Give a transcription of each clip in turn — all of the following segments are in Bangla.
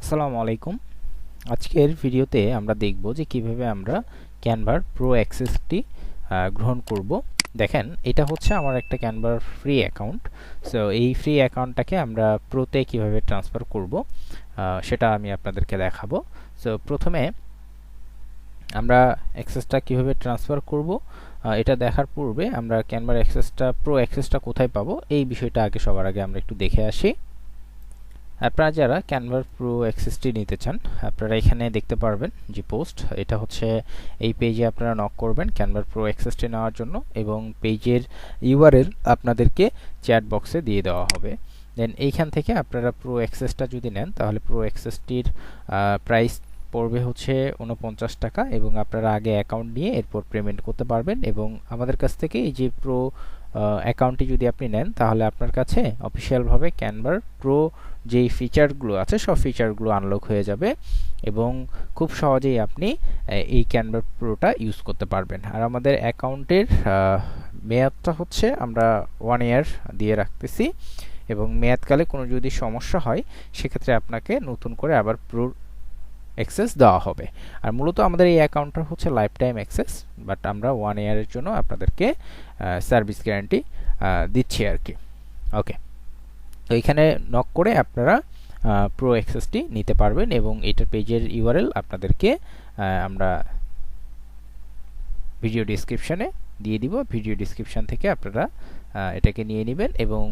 আসসালামু আলাইকুম। আজকের ভিডিওতে আমরা দেখব যে কীভাবে আমরা ক্যানভার প্রো অ্যাক্সেসটি গ্রহণ করব। দেখেন, এটা হচ্ছে আমার একটা ক্যানভার ফ্রি অ্যাকাউন্ট সো এই ফ্রি অ্যাকাউন্টটাকে আমরা প্রোতে কীভাবে ট্রান্সফার করব সেটা আমি আপনাদেরকে দেখাবো। সো প্রথমে আমরা অ্যাক্সেসটা কীভাবে ট্রান্সফার করব এটা দেখার পূর্বে আমরা ক্যানভার অ্যাক্সেসটা, প্রো অ্যাক্সেসটা কোথায় পাবো, এই বিষয়টা আগে সবার আগে আমরা একটু দেখে আসি। আপনারা যারা ক্যানভার প্রো অ্যাক্সেসটি নিতে চান, আপনারা এখানে দেখতে পারবেন যে পোস্ট, এটা হচ্ছে এই পেজে আপনারা নক করবেন ক্যানভার প্রো অ্যাক্সেসটি নেওয়ার জন্য এবং পেজের ইউআরএল আপনাদেরকে চ্যাট বক্সে দিয়ে দেওয়া হবে। দেন এইখান থেকে আপনারা প্রো অ্যাক্সেসটা যদি নেন, তাহলে প্রো অ্যাক্সেসটির প্রাইস পড়বে হচ্ছে উনপঞ্চাশ টাকা এবং আপনারা আগে অ্যাকাউন্ট নিয়ে এরপর পেমেন্ট করতে পারবেন এবং আমাদের কাছ থেকে এই যে প্রো অ্যাকাউন্টটি যদি আপনি নেন, তাহলে আপনার কাছে অফিসিয়ালভাবে ক্যানভার প্রো যেই ফিচারগুলো আছে, সব ফিচারগুলো আনলক হয়ে যাবে এবং খুব সহজেই আপনি এই ক্যানভার প্রোটা ইউজ করতে পারবেন। আর আমাদের অ্যাকাউন্টের মেয়াদটা হচ্ছে আমরা ওয়ান ইয়ার দিয়ে রাখতেছি এবং মেয়াদকালে কোনো যদি সমস্যা হয়, সেক্ষেত্রে আপনাকে নতুন করে আবার প্রো অ্যাক্সেস দেওয়া হবে। আর মূলত আমাদের এই অ্যাকাউন্টটা হচ্ছে লাইফ টাইম অ্যাক্সেস বাট আমরা ওয়ান ইয়ারের জন্য আপনাদেরকে সার্ভিস গ্যারান্টি দিচ্ছি আর কি। ওকে তো এখানে নক করে আপনারা প্রো অ্যাক্সেসটি নিতে পারবেন এবং এটার পেজের ইউআরএল আপনাদেরকে আমরা ভিডিও ডিসক্রিপশানে দিয়ে দিব। ভিডিও ডিসক্রিপশান থেকে আপনারা এটাকে নিয়ে নেবেন এবং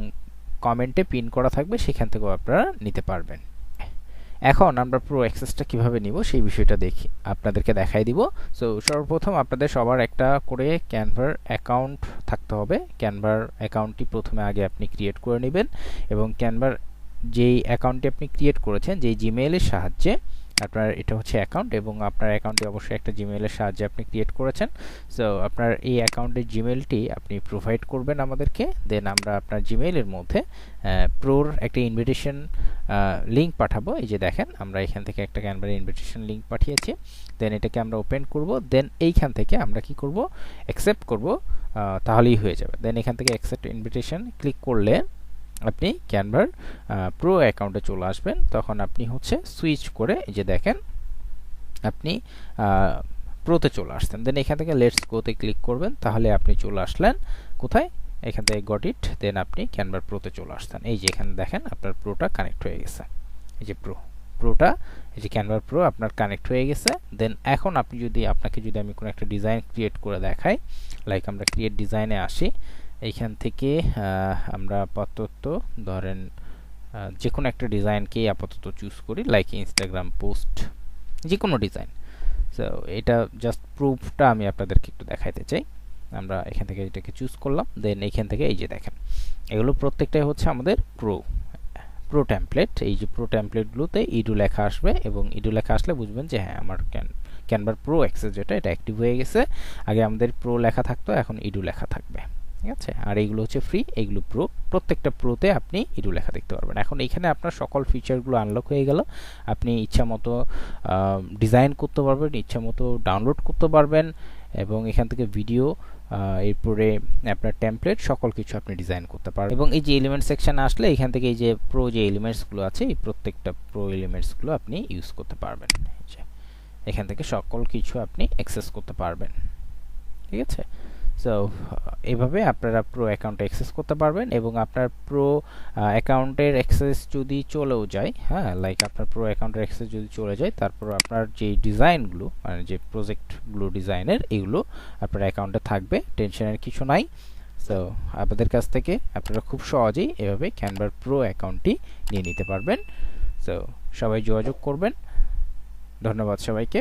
কমেন্টে পিন করা থাকবে, সেখান থেকেও আপনারা নিতে পারবেন। এখন আমরা প্রো অ্যাক্সেসটা কীভাবে নিব সেই বিষয়টা দেখি, আপনাদেরকে দেখাই দিব। সো সর্বপ্রথম আপনাদের সবার একটা করে ক্যানভার অ্যাকাউন্ট থাকতে হবে। ক্যানভার অ্যাকাউন্টটি প্রথমে আগে আপনি ক্রিয়েট করে নেবেন এবং ক্যানভার যেই অ্যাকাউন্টটি আপনি ক্রিয়েট করেছেন, যেই জিমেইলের সাহায্যে, আপনার এটা হচ্ছে অ্যাকাউন্ট এবং আপনার অ্যাকাউন্টে অবশ্যই একটা জিমেইলের সাহায্যে আপনি ক্রিয়েট করেছেন। সো আপনার এই অ্যাকাউন্টের জিমেইলটি আপনি প্রোভাইড করবেন আমাদেরকে। দেন আমরা আপনার জিমেইলের মধ্যে প্রোর একটা ইনভিটেশন লিঙ্ক পাঠাবো। এই যে দেখেন, আমরা এখান থেকে একটা ক্যানভার ইনভিটেশন লিঙ্ক পাঠিয়েছি। দেন এটাকে আমরা ওপেন করব। দেন এইখান থেকে আমরা কি করব? অ্যাকসেপ্ট করব। তাহলেই হয়ে যাবে। দেন এখান থেকে অ্যাকসেপ্ট ইনভিটেশন ক্লিক করলে আপনি ক্যানভার প্রো অ্যাকাউন্টে চলে আসবেন। তখন আপনি হচ্ছে সুইচ করে এই যে দেখেন, আপনি প্রোতে চলে আসছেন। দেন এখান থেকে লেটস গোতে ক্লিক করবেন। তাহলে আপনি চলে আসলেন। কোথায়? এখান থেকে গট ইট দেন আপনি ক্যানভার প্রোতে চলে আসতেন এই যে এখানে দেখেন, আপনার প্রোটা কানেক্ট হয়ে গেছে। এই যে প্রো প্রোটা এই যে ক্যানভার প্রো আপনার কানেক্ট হয়ে গেছে। দেন এখন আপনি যদি, আপনাকে যদি আমি কোনো একটা ডিজাইন ক্রিয়েট করে দেখাই লাইক আমরা ক্রিয়েট ডিজাইনে আসি, এইখান থেকে আমরা আপাতত ধরেন যে কোনো একটা ডিজাইনকেই আপাতত চুজ করি লাইক ইনস্টাগ্রাম পোস্ট যে কোনো ডিজাইন সো এটা জাস্ট প্রুফটা আমি আপনাদেরকে একটু দেখাইতে চাই। আমরা এখান থেকে এটাকে চুজ করলাম দেন এখান থেকে এই যে দেখেন, এগুলো প্রত্যেকটাই হচ্ছে আমাদের প্রো প্রো ট্যাম্পলেট এই যে প্রো ট্যাম্পলেটগুলোতে ইডু লেখা আসবে এবং ইডু লেখা আসলে বুঝবেন যে হ্যাঁ আমার ক্যান ক্যানভার প্রো অ্যাক্সেস যেটা, এটা অ্যাক্টিভ হয়ে গেছে। আগে আমাদের প্রো লেখা থাকতো, এখন ইডু লেখা থাকবে, ঠিক আছে? আর এইগুলো হচ্ছে ফ্রি এইগুলো প্রো প্রত্যেকটা প্রোতে আপনি ইডু লেখা দেখতে পারবেন। এখন এখানে আপনার সকল ফিচারগুলো আনলক হয়ে গেল, আপনি ইচ্ছা মতো ডিজাইন করতে পারবেন ইচ্ছা মতো ডাউনলোড করতে পারবেন এবং এখান থেকে ভিডিও এরপরে আপনার টেমপ্লেট সকল কিছু আপনি ডিজাইন করতে পারবেন। এবং এই যে এলিমেন্ট সেকশন আসলে, এখান থেকে এই যে প্রো যে এলিমেন্টসগুলো আছে, এই প্রত্যেকটা প্রো এলিমেন্টসগুলো আপনি ইউজ করতে পারবেন। এখান থেকে সকল কিছু আপনি অ্যাক্সেস করতে পারবেন। ঠিক আছে? সো এভাবে আপনারা প্রো অ্যাকাউন্ট অ্যাক্সেস করতে পারবেন এবং আপনার প্রো অ্যাকাউন্টের অ্যাক্সেস যদি চলেও যায় হ্যাঁ লাইক আপনার প্রো অ্যাকাউন্টের অ্যাক্সেস যদি চলে যায়, তারপর আপনার যে ডিজাইনগুলো মানে যে প্রজেক্টগুলো ডিজাইনের এগুলো আপনার অ্যাকাউন্টে থাকবে টেনশনের কিছু নাই। সো আপনাদের কাছ থেকে আপনারা খুব সহজেই এভাবে ক্যানভার প্রো অ্যাকাউন্টটি নিয়ে নিতে পারবেন। সো সবাই যোগাযোগ করবেন। ধন্যবাদ সবাইকে।